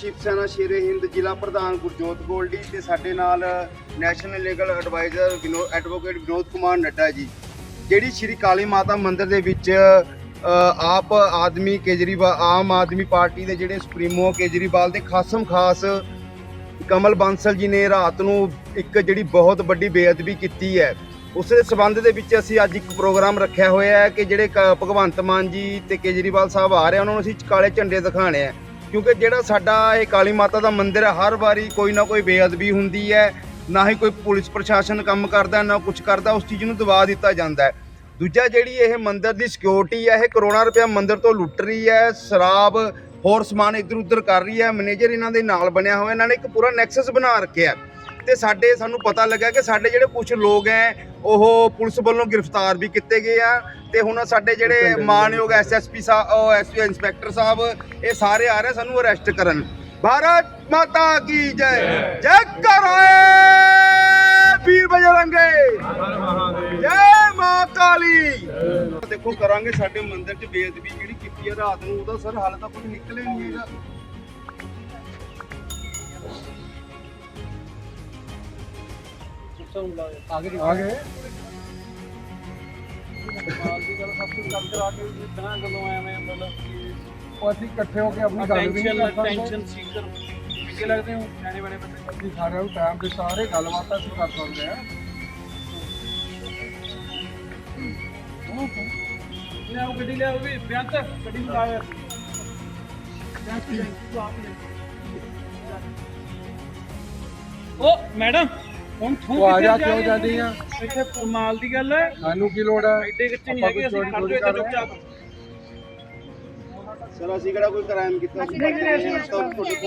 ਸ਼ਿਵ ਸੈਨਾ ਸ਼ੇਰੇ ਹਿੰਦ ਜ਼ਿਲ੍ਹਾ ਪ੍ਰਧਾਨ ਗੁਰਜੋਤ ਗੋਲਡੀ ਤੇ ਸਾਡੇ ਨਾਲ national legal adviser Vinod advocate Vinod Kumar Nadda ji, ਜਿਹੜੀ ਸ਼੍ਰੀ ਕਾਲੀ ਮਾਤਾ ਮੰਦਿਰ ਦੇ ਵਿੱਚ ਆਪ ਆਦਮੀ ਕੇਜਰੀਵਾਲ, ਆਮ ਆਦਮੀ ਪਾਰਟੀ ਦੇ ਜਿਹੜੇ ਸੁਪਰੀਮੋ ਕੇਜਰੀਵਾਲ ਦੇ ਖਾਸਮ ਖਾਸ ਕਮਲ ਬਾਂਸਲ ਜੀ ਨੇ ਰਾਤ ਨੂੰ ਇੱਕ ਜਿਹੜੀ ਬਹੁਤ ਵੱਡੀ ਬੇਅਦਬੀ ਕੀਤੀ ਹੈ। ਉਸ ਦੇ ਸਬੰਧ ਦੇ ਵਿੱਚ ਅਸੀਂ ਅੱਜ ਇੱਕ ਪ੍ਰੋਗਰਾਮ ਰੱਖਿਆ ਹੋਇਆ ਹੈ ਕਿ ਜਿਹੜੇ ਕ- ਭਗਵੰਤ ਮਾਨ ਜੀ ਤੇ ਕੇਜਰੀਵਾਲ ਸਾਹਿਬ ਆ ਰਹੇ ਉਹਨਾਂ ਨੂੰ ਅਸੀਂ ਕਾਲੇ ਝੰਡੇ ਦਿਖਾਣੇ ਆ। ਕਿਉਂਕਿ ਜਿਹੜਾ ਸਾਡਾ ਇਹ ਕਾਲੀ ਮਾਤਾ ਦਾ ਮੰਦਿਰ ਹੈ, ਹਰ ਵਾਰੀ ਕੋਈ ਨਾ ਕੋਈ ਬੇਅਦਬੀ ਹੁੰਦੀ ਹੈ, ਨਾ ਹੀ ਕੋਈ ਪੁਲਿਸ ਪ੍ਰਸ਼ਾਸਨ ਕੰਮ ਕਰਦਾ, ਨਾ ਕੁਝ ਕਰਦਾ, ਉਸ ਚੀਜ਼ ਨੂੰ ਦਬਾ ਦਿੱਤਾ ਜਾਂਦਾ ਹੈ। ਦੂਜਾ ਜਿਹੜੀ ਇਹ ਮੰਦਿਰ ਦੀ ਸਿਕਿਉਰਿਟੀ ਹੈ, ਇਹ ਕਰੋੜਾਂ ਰੁਪਇਆ ਮੰਦਿਰ ਤੋਂ ਲੁੱਟ ਰਹੀ ਹੈ, ਸ਼ਰਾਬ, ਹੋਰ ਸਮਾਨ ਇੱਧਰ ਉੱਧਰ ਕਰ ਰਹੀ ਹੈ ਮੈਨੇਜਰ ਇਹਨਾਂ ਦੇ ਨਾਲ ਬਣਿਆ ਹੋਇਆ, ਇਹਨਾਂ ਨੇ ਇੱਕ ਪੂਰਾ ਨੈਕਸਸ ਬਣਾ ਰੱਖਿਆ ਤੇ ਸਾਡੇ ਸਾਨੂੰ ਪਤਾ ਲੱਗਾ ਕਿ ਸਾਡੇ ਜਿਹੜੇ ਕੁਝ ਲੋਕ ਹੈ ਉਹ ਪੁਲਿਸ ਵੱਲੋਂ ਗ੍ਰਿਫਤਾਰ ਵੀ ਕੀਤੇ ਗਏ ਆ ਤੇ ਹੁਣ ਸਾਡੇ ਜਿਹੜੇ ਮਾਨਯੋਗ ਐਸਐਸਪੀ ਸਾਹਿਬ ਐਸਪੀ ਇੰਸਪੈਕਟਰ ਸਾਹਿਬ ਇਹ ਸਾਰੇ ਆ ਰਹੇ ਸਾਨੂੰ ਅਰੈਸਟ ਕਰਨ। ਭਾਰਤ ਮਾਤਾ ਕੀ ਜੈ? ਜੈ ਕਰਾਏ ਵੀਰ ਬਜਰੰਗੇ! ਜੈ ਮਾਂ ਕਾਲੀ ਦੇਖੋ ਕਰਾਂਗੇ ਸਾਡੇ ਮੰਦਿਰ 'ਚ ਬੇਅਦਬੀ ਜਿਹੜੀ ਕੀਤੀ ਹੈ ਰਾਤ ਨੂੰ ਉਹਦਾ ਸਰ ਹਾਲੇ ਤਾਂ ਕੁਝ ਨਿਕਲੇ ਨਹੀਂ ਹੈਗਾ। ਆਗੇ ਉਹ ਅਸੀਂ ਇਕੱਠੇ ਹੋ ਕੇ ਆਪਣੀ ਗੱਲ ਵੀ ਨਹੀਂ ਕਰ ਸਕਦੇ ਟੈਨਸ਼ਨ ਸੀਕਰ ਕਿੱਥੇ ਲੱਗਦੇ ਹੋ ਜਾਣੇ ਬਣੇ ਬੰਦੇ ਅਸੀਂ ਸਾਰਿਆਂ ਨੂੰ ਟਾਈਮ ਦੇ ਸਾਰੇ ਗੱਲਬਾਤ ਅਸੀਂ ਕਰ ਸਕਦੇ ਆ ਲਿਆਓ ਗੱਡੀ ਲਿਆਓ ਵੀ ਬਿਆੰਤ ਗੱਡੀ ਨੂੰ ਲਾਇਆ ਓ ਮੈਡਮ ਹੁਣ ਤੂੰ ਆ ਜਾ ਕਿੱਥੇ ਕਿਉਂ ਜਾਂਦੀ ਆ? ਇੱਥੇ ਕਮਾਲ ਦੀ ਗੱਲ ਹੈ। ਸਾਨੂੰ ਕੀ ਲੋੜ ਹੈ ਐਡੇ ਕਿੱਥੇ ਨਹੀਂ ਹੈਗੇ ਅਸੀਂ ਕੋਈ ਕਰ ਚੋਰੀ ਦੋ ਇੱਥੇ ਚੁੱਪਚਾਪ ਸਰ ਅਸੀਂ ਕਿਹੜਾ ਕੋਈ ਕ੍ਰਾਈਮ ਕੀਤਾ ਸੀ?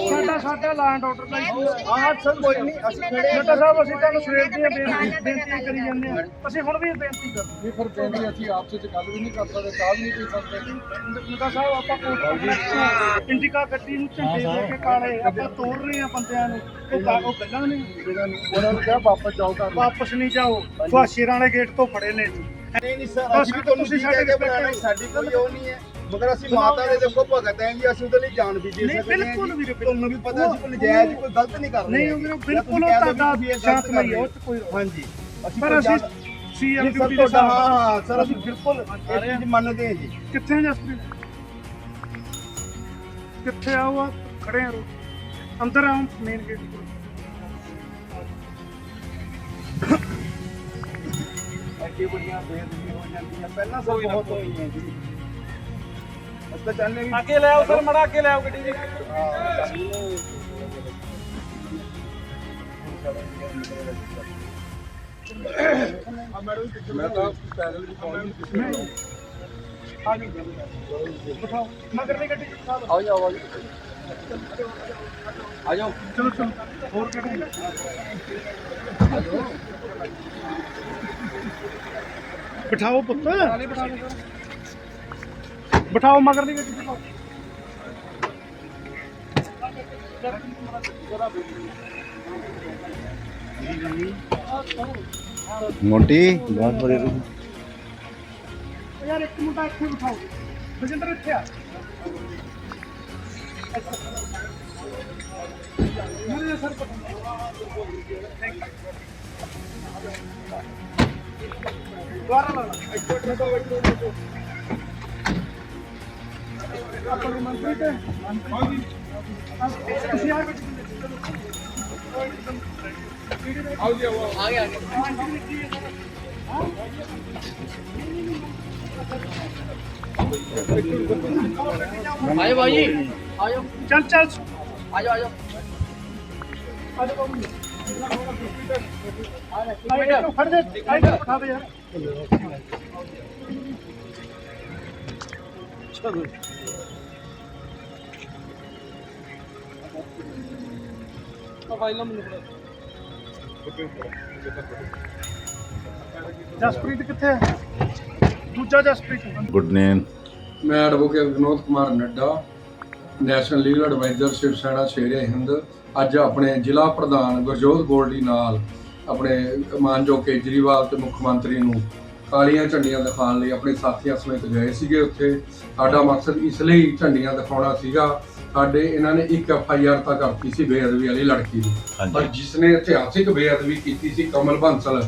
ਸਾਡਾ ਸਾਡਾ ਲੈਂਡ ਆਰਡਰ ਦਾ ਇਸ਼ੂ ਹੈ। ਹਾਂ ਸਰ ਕੋਈ ਨਹੀਂ ਅਸੀਂ ਖੜੇ ਨੱਡਾ ਸਾਹਿਬ ਅਸੀਂ ਤੁਹਾਨੂੰ ਸਵੇਰ ਦੀਆਂ ਬੇਨਤੀ ਬੇਨਤੀਆਂ ਕਰੀ ਜਾਂਦੇ ਆ ਅਸੀਂ ਹੁਣ ਵੀ ਬੇਨਤੀ ਕਰਦੇ ਨਹੀਂ ਫਿਰ ਕਹਿੰਦੇ ਅਸੀਂ ਆਪਸ ਵਿੱਚ ਗੱਲ ਵੀ ਨਹੀਂ ਕਰ ਸਕਦੇ ਕਾਲ ਨਹੀਂ ਪੀ ਸਕਦੇ। ਨੱਡਾ ਸਾਹਿਬ ਆਪਾਂ ਕੋਰਟ ਕੰਪਲੈਕਸ ਇੰਡੀਕਾ ਗੱਡੀ ਨੂੰ ਝੰਡੇ ਦੇ ਕੇ ਕਾਲੇ ਆਪਾਂ ਤੋੜ ਰਹੇ ਆ ਬੰਦਿਆਂ ਨੂੰ। ਉਹ ਕਾ- ਉਹ ਗੱਲਾਂ ਨਹੀਂ। ਇਹਨਾਂ ਨੂੰ ਉਹਨਾਂ ਨੂੰ ਕਿਹਾ ਵਾਪਸ ਜਾਓ ਵਾਪਸ ਨਹੀਂ ਜਾਓ। ਸੁਹਾਸ਼ੇਰਾਂ ਵਾਲੇ ਗੇਟ ਤੋਂ ਫੜੇ ਨੇ। ਨਹੀਂ ਨਹੀਂ ਸਰ ਅਸੀਂ ਤੁਹਾਨੂੰ ਸਾਡੇ ਸਾਡੀ ਕੋਈ ਉਹ ਨਹੀਂ ਹੈ। ਮਗਰ ਅਸੀਂ ਮਾਤਾ ਦੇ ਦੇਖੋ ਭਗਤ ਹੈ ਜੀ ਅਸੀਂ ਉਹਦੇ ਲਈ ਜਾਨ ਵੀ ਦੇ ਨਹੀਂ, ਸਕਦੇ ਹਾਂ ਬਿਲਕੁਲ ਜੀ। ਵੀਰੇ, ਤੁਹਾਨੂੰ ਵੀ ਪਤਾ ਅਸੀਂ ਕੋਈ ਨਜਾਇਜ਼ ਕੋਈ ਗਲਤ ਨਹੀਂ ਕਰ ਰਹੇ। ਨਹੀਂ। ਉਹ ਜਾਂ ਬਿਲਕੁਲ ਦਿਓ ਤੁਹਾਡਾ ਵੀ ਇਹ ਗਲਤ ਸ਼ਾਂਤਮਈ ਕਰ ਹੈ ਰਹੇ ਉਹ 'ਚ ਕੋਈ ਹਾਂਜੀ। ਪਰ ਅਸੀਂ ਸੀਐਮ ਨਹੀਂ, ਡਿਊਟੀ ਦੇ ਹਾਂ ਹਾਂ ਸਰ ਅਸੀਂ ਬਿਲਕੁਲ ਇਹ ਚੀਜ਼ ਮੰਨਦੇ ਹਾਂ ਜੀ। ਕਿੱਥੇ ਜਸਪ੍ਰੀਤ? ਕਿੱਥੇ ਆਓ ਆ ਖੜੇ ਆ ਅੰਦਰ ਆਓ ਮੇਨ ਗੇਟ ਕੋਲ ਐਡੀ ਬੜੀਆਂ ਬੇਇੱਜ਼ਤੀ ਹੋ ਜਾਂਦੀਆਂ। ਪਹਿਲਾਂ ਸਭ ਬਹੁਤ ਹੋਈਆਂ ਜੀ। ਅਸੀਂ ਤਾਂ ਚਾਹੁੰਦੇ ਵੀ ਅੱਗੇ ਲੈ ਆਓ ਸਰ ਮੜਾ ਅੱਗੇ ਲੈ ਆਓ ਗੱਡੀ ਜੀ ਮੈਂ ਤਾਂ ਪੈਦਲ ਵੀ ਪਹੁੰਚ ਨਹੀਂ ਕਿਸੇ ਆ ਜਾਓ ਬਿਠਾਓ ਮਗਰ ਦੀ ਗੱਡੀ ਚ ਬਿਠਾ ਦਿਓ ਆਓ ਜੀ ਆਓ ਜੀ ਆ ਜਾਓ ਚਲੋ ਚਲੋ ਹੋਰ ਗੱਡੀ ਬਿਠਾਓ ਪੁੱਤ ਬਿਠਾਓ ਮਗਰ ਦੀ ਗੱਡੀ ਚ ਬਿਠਾਓ ਮੋਟੀ ਬਹੁਤ ਬੜੀ ਯਾਰ ਇੱਕ ਮੁੰਡਾ ਇੱਥੇ ਬਿਠਾਓ ਬਜਿੰਦਰ ਇੱਥੇ ਆ ਮੇਰੇ ਸਰ ਦੁਆਰਾ ਲਾ ਲਾ ਆਪਣੇ ਮੰਤਰੀ ਤੇ ਹਾਂਜੀ ਤੁਸੀਂ ਆ ਕੇ ਆਇਓ ਭਾਈ ਆਇਓ। ਚੱਲ ਚੱਲ ਆਜੋ ਬਾਬੂ ਆਏ ਤੂੰ ਖੜ ਦੇ ਆਏ ਤੂੰ ਖਾ ਦੇ ਯਾਰ ਮੋਬਾਈਲ ਨੰਬਰ ਮੈਨੂੰ ਜਸਪ੍ਰੀਤ ਕਿੱਥੇ ਹੈ? ਦੂਜਾ ਜਸਪ੍ਰੀਤ। ਗੁੱਡ ਨੇਮ ਮੈਂ advocate Vinod Kumar Nadda national legal adviser Shiv Sena Shere Hind. ਅੱਜ ਆਪਣੇ ਜ਼ਿਲ੍ਹਾ ਪ੍ਰਧਾਨ ਗੁਰਜੋਤ ਗੋਲਡੀ ਨਾਲ ਆਪਣੇ ਮਾਨਯੋਗ ਕੇਜਰੀਵਾਲ ਤੇ ਮੁੱਖ ਮੰਤਰੀ ਨੂੰ ਕਾਲੀਆਂ ਝੰਡੀਆਂ ਦਿਖਾਉਣ ਲਈ ਆਪਣੇ ਸਾਥੀਆਂ ਸਮੇਤ ਗਏ ਸੀਗੇ ਉੱਥੇ। ਸਾਡਾ ਮਕਸਦ ਇਸ ਲਈ ਝੰਡੀਆਂ ਦਿਖਾਉਣਾ ਸੀਗਾ। ਸਾਡੇ ਇਹਨਾਂ ਨੇ ਇੱਕ ਐਫ ਆਈ ਆਰ ਤਾਂ ਕਰਤੀ ਸੀ ਬੇਅਦਬੀ ਵਾਲੀ ਲੜਕੀ ਦੀ। ਪਰ ਹਾਂਜੀ ਜਿਸਨੇ ਇਤਿਹਾਸਿਕ ਬੇਅਦਬੀ ਕੀਤੀ ਸੀ ਕਮਲ ਬੰਸਲ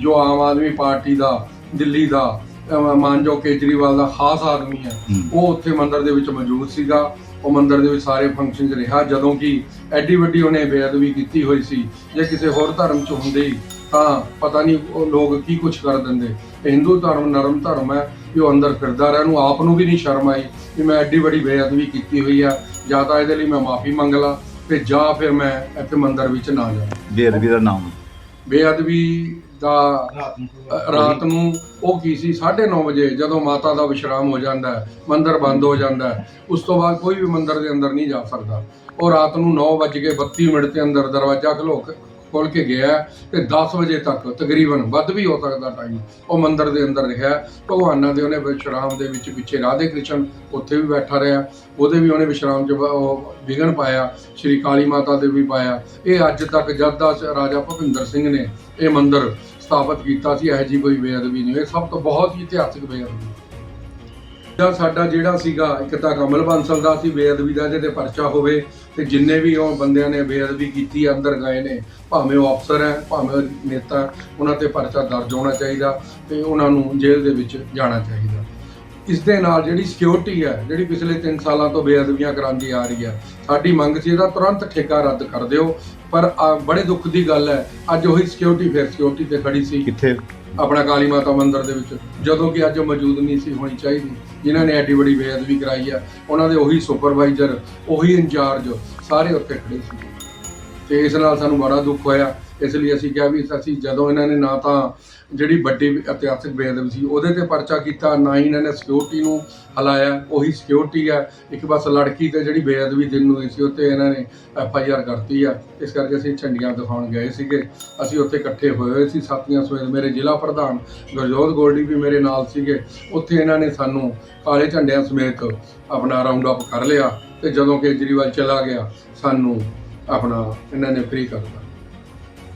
ਜੋ ਆਮ ਆਦਮੀ ਪਾਰਟੀ ਦਾ ਦਿੱਲੀ ਦਾ ਮਾਨਜੋ ਕੇਜਰੀਵਾਲ ਦਾ ਖਾਸ ਆਦਮੀ ਹੂੰ। ਉਹ ਉੱਥੇ ਮੰਦਿਰ ਦੇ ਵਿੱਚ ਮੌਜੂਦ ਸੀਗਾ। ਉਹ ਮੰਦਿਰ ਦੇ ਵਿੱਚ ਸਾਰੇ ਫੰਕਸ਼ਨ 'ਚ ਰਿਹਾ। ਜਦੋਂ ਕਿ ਐਡੀ ਵੱਡੀ ਉਹਨੇ ਬੇਅਦਬੀ ਕੀਤੀ ਹੋਈ ਸੀ। ਜੇ ਕਿਸੇ ਹੋਰ ਧਰਮ 'ਚ ਹੁੰਦੀ ਤਾਂ ਪਤਾ ਨਹੀਂ ਉਹ ਲੋਕ ਕੀ ਕੁਝ ਕਰ ਦਿੰਦੇ। ਇਹ ਹਿੰਦੂ ਧਰਮ ਨਰਮ ਧਰਮ ਹੈ ਕਿ ਉਹ ਅੰਦਰ ਫਿਰਦਾ ਰਿਹਾ ਨੂੰ ਆਪ ਨੂੰ ਵੀ ਨਹੀਂ ਸ਼ਰਮ ਆਈ ਕਿ ਮੈਂ ਐਡੀ ਵੱਡੀ ਬੇਅਦਬੀ ਕੀਤੀ ਹੋਈ ਆ। ਜਾਂ ਤਾਂ ਇਹਦੇ ਲਈ ਮੈਂ ਮਾਫੀ ਮੰਗ ਲਾਂ ਤੇ ਜਾਂ ਫਿਰ ਮੈਂ ਇੱਥੇ ਮੰਦਿਰ ਵਿੱਚ ਨਾ ਜਾਵਾਂ। ਬੇਅਦਬੀ ਦਾ ਨਾਮ। ਬੇਅਦਬੀ ਦਾ ਰਾਤ ਨੂੰ ਉਹ ਕੀ ਸੀ? 9:30 ਵਜੇ ਜਦੋਂ ਮਾਤਾ ਦਾ ਵਿਸ਼ਰਾਮ ਹੋ ਜਾਂਦਾ ਹੈ ਮੰਦਿਰ ਬੰਦ ਹੋ ਜਾਂਦਾ ਹੈ ਉਸ ਤੋਂ ਬਾਅਦ ਕੋਈ ਵੀ ਮੰਦਿਰ ਦੇ ਅੰਦਰ ਨਹੀਂ ਜਾ ਸਕਦਾ। ਉਹ ਰਾਤ ਨੂੰ 9:32 ਮਿੰਟ ਦੇ ਅੰਦਰ ਦਰਵਾਜ਼ਾ ਖੋਲ ਕੇ ਖੋਲ ਕੇ ਗਿਆ ਹੈ ਤੇ 10 ਵਜੇ ਤੱਕ ਤਕਰੀਬਨ ਵੱਧ ਵੀ ਹੋ ਸਕਦਾ ਟਾਈਮ ਉਹ ਮੰਦਿਰ ਦੇ ਅੰਦਰ ਰਿਹਾ ਭਗਵਾਨਾਂ ਦੇ ਉਹਨੇ ਵਿਸ਼ਰਾਮ ਦੇ ਵਿੱਚ ਪਿੱਛੇ ਰਾਧੇ ਕ੍ਰਿਸ਼ਨ ਉੱਥੇ ਵੀ ਬੈਠਾ ਰਿਹਾ ਉਹਦੇ ਵੀ ਉਹਨੇ ਵਿਸ਼ਰਾਮ ਚ ਬ- ਉਹ ਵਿਗਨ ਪਾਇਆ, ਸ਼੍ਰੀ ਕਾਲੀ ਮਾਤਾ ਦੇ ਵੀ ਪਾਇਆ। ਇਹ ਅੱਜ ਤੱਕ ਜਦ ਦਾ ਰਾਜਾ ਭੁਪਿੰਦਰ ਸਿੰਘ ਨੇ ਇਹ ਮੰਦਿਰ ਸਥਾਪਿਤ ਕੀਤਾ ਸੀ, ਇਹ ਜੀ ਕੋਈ ਬੇਅਦਬੀ ਨਹੀਂ ਇਹ ਸਭ ਤੋਂ ਬਹੁਤ ਹੀ ਇਤਿਹਾਸਿਕ ਬੇਅਦਬੀ। ਦਾ ਸਾਡਾ ਜਿਹੜਾ ਸੀਗਾ ਇੱਕ ਤਾਂ ਕਮਲ ਬੰਸਲ ਦਾ ਸੀ ਬੇਅਦਬੀ ਦਾ ਜਿਹਦੇ ਪਰਚਾ ਹੋਵੇ ਤੇ ਜਿੰਨੇ ਵੀ ਉਹ ਬੰਦਿਆਂ ਨੇ ਬੇਅਦਬੀ ਕੀਤੀ ਅੰਦਰ ਗਏ ਨੇ ਭਾਵੇਂ ਉਹ ਅਫਸਰ ਹੈ ਭਾਵੇਂ ਉਹ ਨੇਤਾ ਉਹਨਾਂ ਤੇ ਪਰਚਾ ਦਰਜ ਹੋਣਾ ਚਾਹੀਦਾ ਤੇ ਉਹਨਾਂ ਨੂੰ ਜੇਲ੍ਹ ਦੇ ਵਿੱਚ ਜਾਣਾ ਚਾਹੀਦਾ। ਇਸ ਦੇ ਨਾਲ ਜਿਹੜੀ ਸਿਕਿਉਰਿਟੀ ਹੈ ਜਿਹੜੀ ਪਿਛਲੇ 3 ਸਾਲਾਂ ਤੋਂ ਬੇਅਦਬੀਆਂ ਕਰਾਂਦੀ ਆ ਰਹੀ ਹੈ ਸਾਡੀ ਮੰਗ ਸੀ ਇਹਦਾ ਤੁਰੰਤ ਠੇਕਾ ਰੱਦ ਕਰ ਦਿਓ ਪਰ ਅ, ਬੜੇ ਦੁੱਖ ਦੀ ਗੱਲ ਹੈ ਅੱਜ ਉਹੀ ਸਿਕਿਉਰਿਟੀ ਫਿਰ ਸਿਕਿਉਰਿਟੀ ਤੇ ਖੜੀ ਸੀ। ਕਿੱਥੇ? ਆਪਣਾ ਕਾਲੀ ਮਾਤਾ ਮੰਦਿਰ ਦੇ ਵਿੱਚ। ਜਦੋਂ ਕਿ ਅੱਜ ਮੌਜੂਦ ਨਹੀਂ ਸੀ ਹੋਣੀ ਚਾਹੀਦੀ। ਜਿਨ੍ਹਾਂ ਨੇ ਐਡੀ ਵੱਡੀ ਬੇਅਦਬੀ ਕਰਾਈ ਆ, ਉਹਨਾਂ ਦੇ ਉਹੀ ਸੁਪਰਵਾਈਜ਼ਰ ਉਹੀ ਇੰਚਾਰਜ ਸਾਰੇ ਉੱਥੇ ਖੜੇ ਸੀ। ਤੇ ਇਸ ਨਾਲ ਸਾਨੂੰ ਬੜਾ ਦੁੱਖ ਹੋਇਆ। ਇਸ ਲਈ ਅਸੀਂ ਕਿਹਾ ਵੀ ਅਸੀਂ ਜਦੋਂ ਇਹਨਾਂ ਨੇ ਨਾ ਤਾਂ ਜਿਹੜੀ ਵੱਡੀ ਇਤਿਹਾਸਿਕ ਬੇਅਦਬੀ ਸੀ ਉਹਦੇ ਤੇ ਪਰਚਾ ਕੀਤਾ, ਨਾ ਹੀ ਇਹਨਾਂ ਨੇ ਸਿਕਿਉਰਿਟੀ ਨੂੰ ਹਲਾਇਆ, ਉਹੀ ਸਿਕਿਉਰਿਟੀ ਹੈ ਇੱਕ ਬਸ ਲੜਕੀ ਤੇ ਜਿਹੜੀ ਬੇਅਦਬੀ ਦਿਨ ਨੂੰ ਹੋਈ ਸੀ, ਉੱਤੇ ਇਹਨਾਂ ਨੇ ਐਫ ਆਈ ਆਰ ਕਰਤੀ ਆ। ਇਸ ਕਰਕੇ ਅਸੀਂ ਝੰਡੀਆਂ ਦਿਖਾਉਣ ਗਏ ਸੀਗੇ। ਅਸੀਂ ਉੱਥੇ ਇਕੱਠੇ ਹੋਏ ਹੋਏ ਸੀ ਸਾਥੀਆਂ ਸਮੇਤ ਮੇਰੇ ਜ਼ਿਲ੍ਹਾ ਪ੍ਰਧਾਨ ਗੁਰਜੋਤ ਗੋਲਡੀ ਵੀ ਮੇਰੇ ਨਾਲ ਸੀਗੇ। ਉੱਥੇ ਇਹਨਾਂ ਨੇ ਸਾਨੂੰ ਕਾਲੇ ਝੰਡਿਆਂ ਸਮੇਤ ਆਪਣਾ ਰਾਉਂਡ ਅਪ ਕਰ ਲਿਆ ਤੇ ਜਦੋਂ ਕੇਜਰੀਵਾਲ ਚਲਾ ਗਿਆ, ਸਾਨੂੰ ਆਪਣਾ ਇਹਨਾਂ ਨੇ ਫ੍ਰੀ ਕਰਤਾ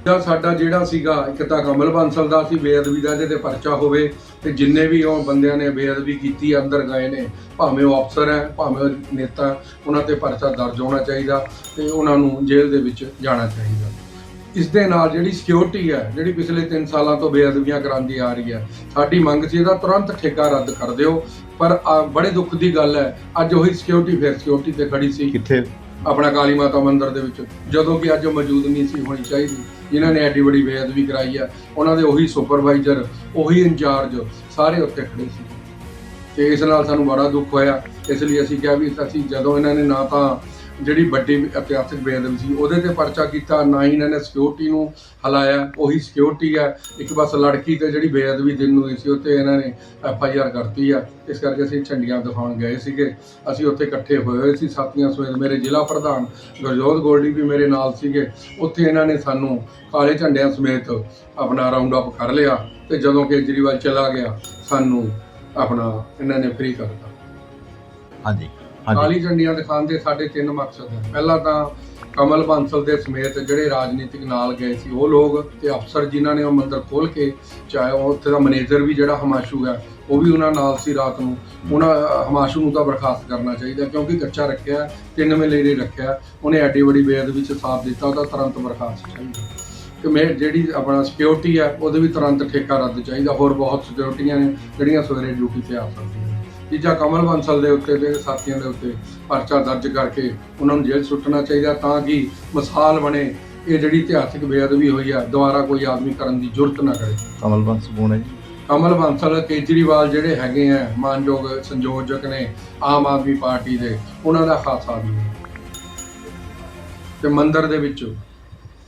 ਦਾ ਸਾਡਾ ਜਿਹੜਾ ਸੀਗਾ ਇੱਕ ਤਾਂ ਕਮਲ ਬਾਂਸਲ ਦਾ ਸੀ ਬੇਅਦਬੀ ਦਾ ਜਿਹਦੇ ਪਰਚਾ ਹੋਵੇ ਤੇ ਜਿੰਨੇ ਵੀ ਉਹ ਬੰਦਿਆਂ ਨੇ ਬੇਅਦਬੀ ਕੀਤੀ ਅੰਦਰ ਗਏ ਨੇ ਭਾਵੇਂ ਉਹ ਅਫਸਰ ਹੈ ਭਾਵੇਂ ਉਹ ਨੇਤਾ ਉਹਨਾਂ ਤੇ ਪਰਚਾ ਦਰਜ ਹੋਣਾ ਚਾਹੀਦਾ ਤੇ ਉਹਨਾਂ ਨੂੰ ਜੇਲ੍ਹ ਦੇ ਵਿੱਚ ਜਾਣਾ ਚਾਹੀਦਾ। ਇਸ ਦੇ ਨਾਲ ਜਿਹੜੀ ਸਿਕਿਉਰਿਟੀ ਹੈ ਜਿਹੜੀ ਪਿਛਲੇ 3 ਸਾਲਾਂ ਤੋਂ ਬੇਅਦਬੀਆਂ ਕਰਾਂਦੀ ਆ ਰਹੀ ਹੈ ਸਾਡੀ ਮੰਗ ਸੀ ਇਹਦਾ ਤੁਰੰਤ ਠੇਕਾ ਰੱਦ ਕਰ ਦਿਓ ਪਰ ਬੜੇ ਦੁੱਖ ਦੀ ਗੱਲ ਹੈ ਅੱਜ ਉਹੀ ਸਿਕਿਉਰਿਟੀ ਫਿਰ ਸਿਕਿਉਰਿਟੀ ਤੇ ਖੜੀ ਸੀ। ਕਿੱਥੇ? ਆਪਣਾ ਕਾਲੀ ਮਾਤਾ ਮੰਦਿਰ ਦੇ ਵਿੱਚ ਜਦੋਂ ਕਿ ਅੱਜ ਉਹ ਮੌਜੂਦ ਨਹੀਂ ਸੀ ਹੋਣੀ ਚਾਹੀਦੀ। ਜਿਨ੍ਹਾਂ ਨੇ ਐਡੀ ਵੱਡੀ ਬੇਅਦਬੀ ਕਰਾਈ ਆ, ਉਹਨਾਂ ਦੇ ਉਹੀ ਸੁਪਰਵਾਈਜ਼ਰ, ਉਹੀ ਇੰਚਾਰਜ ਸਾਰੇ ਉੱਥੇ ਖੜੇ ਸੀ। ਤੇ ਇਸ ਨਾਲ ਸਾਨੂੰ ਬੜਾ ਦੁੱਖ ਹੋਇਆ। ਇਸ ਲਈ ਅਸੀਂ ਕਿਹਾ ਵੀ ਅਸੀਂ ਜਦੋਂ ਇਹਨਾਂ ਨੇ ਨਾ ਤਾਂ ਜਿਹੜੀ ਵੱਡੀ ਇਤਿਹਾਸਿਕ ਬੇਅਦਬੀ ਸੀ, ਉਹਦੇ ਤੇ ਪਰਚਾ ਕੀਤਾ, ਨਾ ਹੀ ਇਹਨਾਂ ਨੇ ਸਿਕਿਉਰਿਟੀ ਨੂੰ ਹਲਾਇਆ, ਉਹੀ ਸਿਕਿਉਰਿਟੀ ਹੈ। ਇੱਕ ਬਸ ਲੜਕੀ ਤੇ ਜਿਹੜੀ ਬੇਅਦਬੀ ਦਿਨ ਨੂੰ ਹੋਈ ਸੀ, ਉੱਤੇ ਇਹਨਾਂ ਨੇ ਐਫ ਆਈ ਆਰ ਕਰਤੀ ਆ। ਇਸ ਕਰਕੇ ਅਸੀਂ ਝੰਡੀਆਂ ਦਿਖਾਉਣ ਗਏ ਸੀਗੇ। ਅਸੀਂ ਉੱਥੇ ਇਕੱਠੇ ਹੋਏ ਹੋਏ ਸੀ, ਸਾਥੀਆਂ ਸਮੇਤ ਮੇਰੇ ਜ਼ਿਲ੍ਹਾ ਪ੍ਰਧਾਨ ਗੁਰਜੋਤ ਗੋਲਡੀ ਵੀ ਮੇਰੇ ਨਾਲ ਸੀਗੇ। ਉੱਥੇ ਇਹਨਾਂ ਨੇ ਸਾਨੂੰ ਕਾਲੇ ਝੰਡਿਆਂ ਸਮੇਤ ਆਪਣਾ ਰਾਉਂਡ ਅਪ ਕਰ ਲਿਆ ਤੇ ਜਦੋਂ ਕੇਜਰੀਵਾਲ ਚਲਾ ਗਿਆ, ਸਾਨੂੰ ਆਪਣਾ ਇਹਨਾਂ ਨੇ ਫ੍ਰੀ ਕਰਤਾ ਹਾਂਜੀ ਹਾਂਜੀ। ਕਾਲੀ ਝੰਡੀਆਂ ਦਿਖਾਉਣ ਦੇ ਸਾਡੇ ਤਿੰਨ ਮਕਸਦ ਹੈ। ਪਹਿਲਾ ਤਾਂ ਕਮਲ ਬਾਂਸਲ ਦੇ ਸਮੇਤ ਜਿਹੜੇ ਰਾਜਨੀਤਿਕ ਨਾਲ ਗਏ ਸੀ, ਉਹ ਲੋਕ ਤੇ ਅਫਸਰ ਜਿਨ੍ਹਾਂ ਨੇ ਉਹ ਮੰਦਰ ਖੋਲ ਕੇ ਚਾਹੇ ਉਹ ਉੱਥੇ ਦਾ ਮੈਨੇਜਰ ਵੀ ਜਿਹੜਾ ਹਮਾਸ਼ੂ ਹੈ, ਉਹ ਵੀ ਉਹਨਾਂ ਨਾਲ ਸੀ ਰਾਤ ਨੂੰ। ਉਹਨਾਂ, ਹਮਾਸ਼ੂ ਨੂੰ ਤਾਂ ਬਰਖਾਸਤ ਕਰਨਾ ਚਾਹੀਦਾ ਕਿਉਂਕਿ ਕੱਚਾ ਰੱਖਿਆ, ਤਿੰਨ ਮਹੀਨੇ ਲਈ ਰੱਖਿਆ, ਉਹਨੇ ਐਡੀ ਵੱਡੀ ਬੇਅਦਬੀ ਵਿੱਚ ਸਾਥ ਦਿੱਤਾ, ਉਹਦਾ ਤੁਰੰਤ ਬਰਖਾਸਤ ਚਾਹੀਦਾ। ਕਿ ਮੈਂ ਜਿਹੜੀ ਆਪਣਾ ਸਿਕਿਉਰਿਟੀ ਹੈ, ਉਹਦੇ ਵੀ ਤੁਰੰਤ ਠੇਕਾ ਰੱਦ ਚਾਹੀਦਾ। ਹੋਰ ਬਹੁਤ ਸਿਕਿਉਰਿਟੀਆਂ ਨੇ ਜਿਹੜੀਆਂ ਸਵੇਰੇ ਡਿਊਟੀ ਤੇ ਆ ਸਕਦੀਆਂ। ਤੀਜਾ ਕਮਲ ਬੰਸਲ ਦੇ ਉੱਤੇ ਤੇ ਸਾਥੀਆਂ ਦੇ ਉੱਤੇ ਪਰਚਾ ਦਰਜ ਕਰਕੇ ਉਹਨਾਂ ਨੂੰ ਜੇਲ੍ਹ ਸੁੱਟਣਾ ਚਾਹੀਦਾ ਤਾਂ ਕਿ ਮਿਸਾਲ ਬਣੇ। ਇਹ ਜਿਹੜੀ ਇਤਿਹਾਸਿਕ ਬੇਅਦਬੀ ਹੋਈ ਆ ਦੁਬਾਰਾ ਕੋਈ ਆਦਮੀ ਕਰਨ ਦੀ ਜ਼ਰੂਰਤ ਨਾ ਕਰੇ। ਕਮਲ ਬੰਸ ਕੌਣ ਹੈ ਜੀ? ਕਮਲ ਬੰਸਲ ਕੇਜਰੀਵਾਲ ਜਿਹੜੇ ਹੈਗੇ ਆ ਮਾਨਯੋਗ ਸੰਯੋਜਕ ਨੇ ਆਮ ਆਦਮੀ ਪਾਰਟੀ ਦੇ ਉਹਨਾਂ ਦਾ ਖਾਸ ਆਦਮੀ ਤੇ ਮੰਦਿਰ ਦੇ ਵਿੱਚ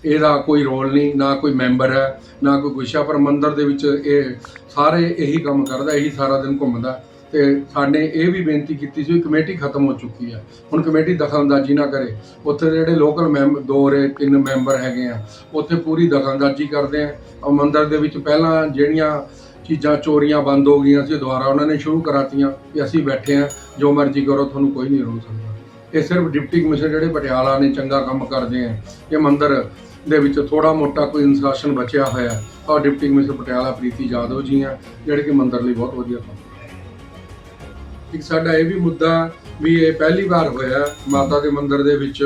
ਇਹਦਾ ਕੋਈ ਰੋਲ ਨਹੀਂ ਨਾ ਕੋਈ ਮੈਂਬਰ ਹੈ ਨਾ ਕੋਈ ਗੁੱਛਾ ਪਰ ਮੰਦਿਰ ਦੇ ਵਿੱਚ ਇਹ ਸਾਰੇ ਇਹੀ ਕੰਮ ਕਰਦਾ ਇਹੀ ਸਾਰਾ ਦਿਨ ਘੁੰਮਦਾ। ਤੇ ਸਾਡੇ ਇਹ ਵੀ ਬੇਨਤੀ ਕੀਤੀ ਸੀ ਵੀ ਕਮੇਟੀ ਖਤਮ ਹੋ ਚੁੱਕੀ ਹੈ ਹੁਣ ਕਮੇਟੀ ਦਖਲਅੰਦਾਜ਼ੀ ਨਾ ਕਰੇ। ਉੱਥੇ ਜਿਹੜੇ ਲੋਕਲ ਮੈਂਬਰ ਦੋ ਰੇ, ਤਿੰਨ ਮੈਂਬਰ ਹੈਗੇ ਆ, ਉੱਥੇ ਪੂਰੀ ਦਖਲਅੰਦਾਜ਼ੀ ਕਰਦੇ ਆ। ਔਰ ਮੰਦਰ ਦੇ ਵਿੱਚ ਪਹਿਲਾਂ ਜਿਹੜੀਆਂ ਚੀਜ਼ਾਂ, ਚੋਰੀਆਂ ਬੰਦ ਹੋ ਗਈਆਂ ਸੀ, ਦੁਬਾਰਾ ਉਹਨਾਂ ਨੇ ਸ਼ੁਰੂ ਕਰਾਤੀਆਂ ਕਿ ਅਸੀਂ ਬੈਠੇ ਆ, ਜੋ ਮਰਜ਼ੀ ਕਰੋ, ਤੁਹਾਨੂੰ ਕੋਈ ਨਹੀਂ ਰੋਕ ਸਕਦਾ। ਇਹ ਸਿਰਫ ਡਿਪਟੀ ਕਮਿਸ਼ਨਰ ਜਿਹੜੇ ਪਟਿਆਲਾ ਨੇ ਚੰਗਾ ਕੰਮ ਕਰਦੇ ਆ। ਇਹ ਮੰਦਰ ਦੇ ਵਿੱਚ ਥੋੜਾ ਮੋਟਾ ਕੋਈ ਇਨਸਾਸ਼ਨ ਬਚਿਆ ਹੋਇਆ। ਔਰ ਡਿਪਟੀ ਕਮਿਸ਼ਨਰ ਪਟਿਆਲਾ, ਪ੍ਰੀਤੀ ਜਾਦਵ ਜੀ ਆ, ਜਿਹੜੇ ਕਿ ਮੰਦਰ ਲਈ ਬਹੁਤ ਵਧੀਆ ਕੰਮ ਇੱਕ ਸਾਡਾ ਇਹ ਵੀ ਮੁੱਦਾ ਵੀ ਇਹ ਪਹਿਲੀ ਵਾਰ ਹੋਇਆ ਮਾਤਾ ਦੇ ਮੰਦਰ ਦੇ ਵਿੱਚ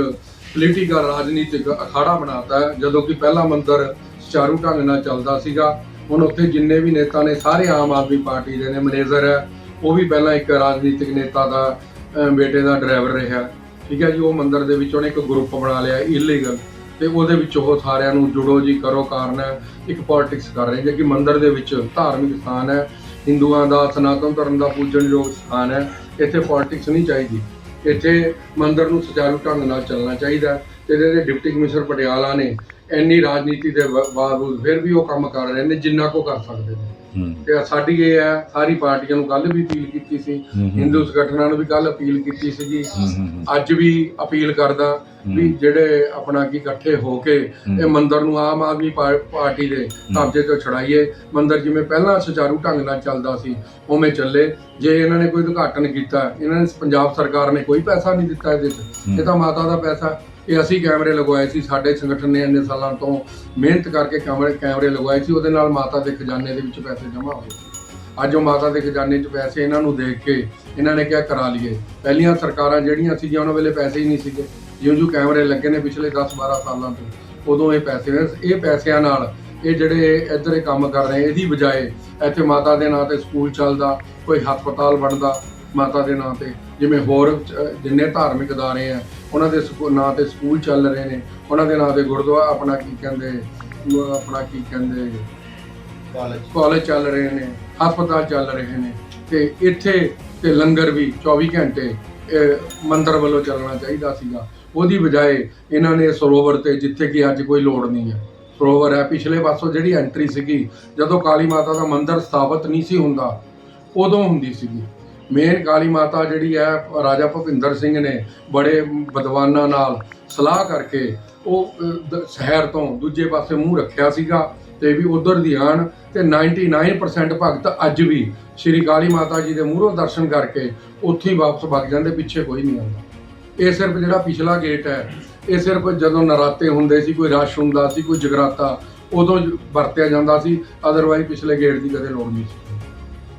ਪੋਲੀਟੀਕਲ ਰਾਜਨੀਤਿਕ ਅਖਾੜਾ ਬਣਾਤਾ ਹੈ। ਜਦੋਂ ਕਿ ਪਹਿਲਾ ਮੰਦਰ ਸੁਚਾਰੂ ਢੰਗ ਨਾਲ ਚੱਲਦਾ ਸੀਗਾ। ਹੁਣ ਉੱਥੇ ਜਿੰਨੇ ਵੀ ਨੇਤਾ ਨੇ, ਸਾਰੇ ਆਮ ਆਦਮੀ ਪਾਰਟੀ ਦੇ ਨੇ। ਮੈਨੇਜਰ ਹੈ, ਉਹ ਵੀ ਪਹਿਲਾਂ ਇੱਕ ਰਾਜਨੀਤਿਕ ਨੇਤਾ ਦਾ ਬੇਟੇ ਦਾ ਡਰਾਈਵਰ ਰਿਹਾ ਠੀਕ ਹੈ ਜੀ, ਉਹ ਮੰਦਰ ਦੇ ਵਿੱਚ ਉਹਨੇ ਇੱਕ ਗਰੁੱਪ ਬਣਾ ਲਿਆ ਇਲੀਗਲ ਤੇ ਉਹਦੇ ਵਿੱਚ ਉਹ ਸਾਰਿਆਂ ਨੂੰ ਜੁੜੋ ਜੀ, ਕਰੋ ਕਾਰਨ ਹੈ। ਇੱਕ ਪੋਲਿਟਿਕਸ ਕਰ ਰਹੇ ਜੇ ਕਿ ਮੰਦਰ ਦੇ ਵਿੱਚ ਧਾਰਮਿਕ ਸਥਾਨ ਹੈ। ਹਿੰਦੂਆਂ ਦਾ ਸਨਾਤਨ ਧਰਮ ਦਾ ਪੂਜਣਯੋਗ ਸਥਾਨ ਹੈ, ਇੱਥੇ ਪੋਲਿਟਿਕਸ ਨਹੀਂ ਚਾਹੀਦੀ। ਇੱਥੇ ਮੰਦਰ ਨੂੰ ਸੁਚਾਰੂ ਢੰਗ ਨਾਲ ਚੱਲਣਾ ਚਾਹੀਦਾ ਹੈ ਤੇ ਇਹਦੇ ਡਿਪਟੀ ਕਮਿਸ਼ਨਰ ਪਟਿਆਲਾ ਨੇ ਇੰਨੀ ਰਾਜਨੀਤੀ ਦੇ ਬਾ- ਬਾਵਜੂਦ ਫਿਰ ਵੀ ਉਹ ਕੰਮ ਕਰ ਰਹੇ ਨੇ ਜਿੰਨਾ ਕੋ ਕਰ ਸਕਦੇ ਨੇ। ਹੂੰ। ਤੇ ਸਾਡੀ ਇਹ ਹੈ ਸਾਰੀ ਪਾਰਟੀਆਂ ਨੂੰ ਕੱਲ ਵੀ ਅਪੀਲ ਕੀਤੀ ਸੀ। ਹਿੰਦੂ ਸੰਗਠਨਾਂ ਨੂੰ ਵੀ ਕੱਲ ਅਪੀਲ ਕੀਤੀ ਸੀਗੀ। ਅੱਜ ਵੀ ਅਪੀਲ ਕਰਦਾ ਵੀ ਜਿਹੜੇ ਆਪਣਾ ਕੀ ਇਕੱਠੇ ਹੋ ਕੇ ਇਹ ਮੰਦਰ ਨੂੰ ਆਮ ਆਦਮੀ ਪਾ- ਪਾਰਟੀ ਦੇ ਕਬਜ਼ੇ ਤੋਂ ਛੁਡਾਈਏ। ਮੰਦਰ ਜਿਵੇਂ ਪਹਿਲਾਂ ਸੁਚਾਰੂ ਢੰਗ ਨਾਲ ਚੱਲਦਾ ਸੀ ਉਵੇਂ ਚੱਲੇ। ਜੇ ਇਹਨਾਂ ਨੇ ਕੋਈ ਉਦਘਾਟਨ ਕੀਤਾ ਇਹਨਾਂ ਨੇ ਪੰਜਾਬ ਸਰਕਾਰ ਨੇ ਕੋਈ ਪੈਸਾ ਨਹੀਂ ਦਿੱਤਾ ਇਹਦੇ 'ਚ। ਇਹ ਤਾਂ ਮਾਤਾ ਦਾ ਪੈਸਾ। ਇਹ ਅਸੀਂ ਕੈਮਰੇ ਲਗਵਾਏ ਸੀ, ਸਾਡੇ ਸੰਗਠਨ ਨੇ ਇੰਨੇ ਸਾਲਾਂ ਤੋਂ ਮਿਹਨਤ ਕਰਕੇ ਕੈਮਰੇ ਕੈਮਰੇ ਲਗਵਾਏ ਸੀ, ਉਹਦੇ ਨਾਲ ਮਾਤਾ ਦੇ ਖਜ਼ਾਨੇ ਦੇ ਵਿੱਚ ਪੈਸੇ ਜਮ੍ਹਾਂ ਹੋਏ ਸੀ ਅੱਜ ਉਹ ਮਾਤਾ ਦੇ ਖਜ਼ਾਨੇ 'ਚ ਪੈਸੇ ਇਹਨਾਂ ਨੂੰ ਦੇਖ ਕੇ ਇਹਨਾਂ ਨੇ ਕਿਹਾ, ਕਰਾ ਲਈਏ। ਪਹਿਲੀਆਂ ਸਰਕਾਰਾਂ ਜਿਹੜੀਆਂ ਸੀਗੀਆਂ, ਉਹਨਾਂ ਵੇਲੇ ਪੈਸੇ ਹੀ ਨਹੀਂ ਸੀਗੇ। ਜਿਉਂ ਜਿਉਂ ਕੈਮਰੇ ਲੱਗੇ ਨੇ ਪਿਛਲੇ 10-12 ਸਾਲਾਂ ਤੋਂ, ਉਦੋਂ ਇਹ ਪੈਸੇ ਨੇ। ਇਹ ਪੈਸਿਆਂ ਨਾਲ ਇਹ ਜਿਹੜੇ ਇੱਧਰ ਇਹ ਕੰਮ ਕਰ ਰਹੇ, ਇਹਦੀ ਬਜਾਏ ਇੱਥੇ ਮਾਤਾ ਦੇ ਨਾਂ ਤੇ ਸਕੂਲ ਚੱਲਦਾ, ਕੋਈ ਹਸਪਤਾਲ ਬਣਦਾ ਮਾਤਾ ਦੇ ਨਾਂ ਤੇ। ਜਿਵੇਂ ਹੋਰ ਜਿੰਨੇ ਧਾਰਮਿਕ ਅਦਾਰੇ ਆ ਉਹਨਾਂ ਦੇ ਨਾਂ ਤੇ ਸਕੂਲ ਚੱਲ ਰਹੇ ਨੇ। ਉਹਨਾਂ ਦੇ ਨਾਂ ਤੇ ਗੁਰਦੁਆਰਾ ਆਪਣਾ ਕੀ ਕਹਿੰਦੇ ਆਪਣਾ ਕੀ ਕਹਿੰਦੇ ਕਾਲਜ। ਚੱਲ ਰਹੇ ਨੇ ਹਸਪਤਾਲ ਚੱਲ ਰਹੇ ਨੇ। ਤੇ ਇੱਥੇ ਤੇ ਲੰਗਰ ਵੀ 24 ਘੰਟੇ ਮੰਦਰ ਵੱਲੋਂ ਚੱਲਣਾ ਚਾਹੀਦਾ ਸੀਗਾ। ਉਹਦੀ ਬਜਾਏ ਇਹਨਾਂ ਨੇ ਸਰੋਵਰ ਤੇ ਜਿੱਥੇ ਕਿ ਅੱਜ ਕੋਈ ਲੋੜ ਨਹੀਂ ਹੈ। ਸਰੋਵਰ ਹੈ ਪਿਛਲੇ ਪਾਸੋਂ ਜਿਹੜੀ ਐਂਟਰੀ ਸੀਗੀ ਜਦੋਂ ਕਾਲੀ ਮਾਤਾ ਦਾ ਮੰਦਰ ਸਥਾਪਿਤ ਨਹੀਂ ਸੀ ਹੁੰਦਾ ਉਦੋਂ ਹੁੰਦੀ ਸੀਗੀ। ਮੇਨ ਕਾਲੀ ਮਾਤਾ ਜਿਹੜੀ ਹੈ ਰਾਜਾ ਭੁਪਿੰਦਰ ਸਿੰਘ ਨੇ ਬੜੇ ਵਿਦਵਾਨਾਂ ਨਾਲ ਸਲਾਹ ਕਰਕੇ ਉਹ ਅਹ, ਸ਼ਹਿਰ ਤੋਂ ਦੂਜੇ ਪਾਸੇ ਮੂੰਹ ਰੱਖਿਆ ਸੀਗਾ ਤੇ ਵੀ ਉਧਰ ਦੀ ਆਣ ਤੇ 99% ਭਗਤ ਅੱਜ ਵੀ ਸ਼੍ਰੀ ਕਾਲੀ ਮਾਤਾ ਜੀ ਦੇ ਮੂਹਰੋਂ ਦਰਸ਼ਨ ਕਰਕੇ ਉੱਥੇ ਹੀ ਵਾਪਸ ਵਗ ਜਾਂਦੇ ਪਿੱਛੇ ਕੋਈ ਨਹੀਂ ਆਉਂਦਾ। ਇਹ ਸਿਰਫ ਜਿਹੜਾ ਪਿਛਲਾ ਗੇਟ ਹੈ ਇਹ ਸਿਰਫ ਜਦੋਂ ਨਰਾਤੇ ਹੁੰਦੇ ਸੀ ਕੋਈ ਰਸ਼ ਹੁੰਦਾ ਸੀ ਕੋਈ ਜਗਰਾਤਾ ਉਦੋਂ ਵਰਤਿਆ ਜਾਂਦਾ ਸੀ ਅਦਰਵਾਈਜ਼ ਪਿਛਲੇ ਗੇਟ ਦੀ ਕਦੇ ਲੋੜ ਨਹੀਂ ਸੀ।